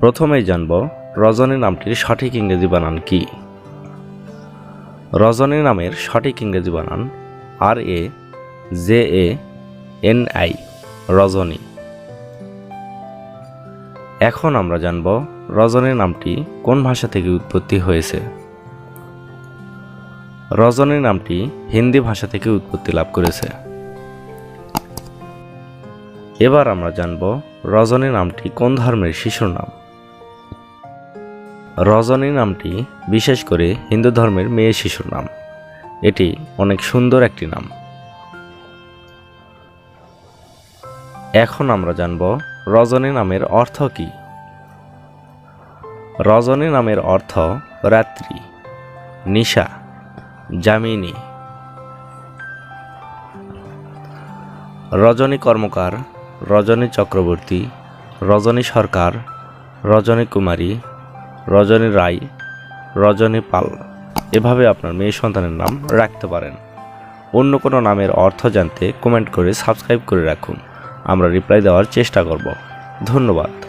প্রথমেই জানব রজনী নামটির সঠিক ইংরেজি বানান কি। রজনী নামের সঠিক ইংরেজি বানান R A J A N I Rajani. এখন আমরা জানব রজনী নামটি কোন ভাষা থেকে উৎপত্তি হয়েছে। রজনী নামটি হিন্দি ভাষা থেকে উৎপত্তি লাভ করেছে। এবার আমরা জানব রজনী নামটি কোন ধর্মের শিশুর নাম। রজনী নামটি বিশেষ করে হিন্দু ধর্মের মেয়ে শিশুর নাম। এটি অনেক সুন্দর একটি নাম। এখন আমরা জানব রজনী নামের অর্থ কী? রজনী নামের অর্থ রাত্রি, নিশা, যামিনী। রজনী কর্মকার, রজনী চক্রবর্তী, রজনী সরকার, রজনী কুমারী রজনী রায় রজনী পাল। এভাবে আপনার মেয়ে সন্তানের নাম রাখতে পারেন। অন্য কোনো নামের অর্থ জানতে কমেন্ট করে সাবস্ক্রাইব করে রাখুন। আমরা রিপ্লাই দেওয়ার চেষ্টা করব। ধন্যবাদ।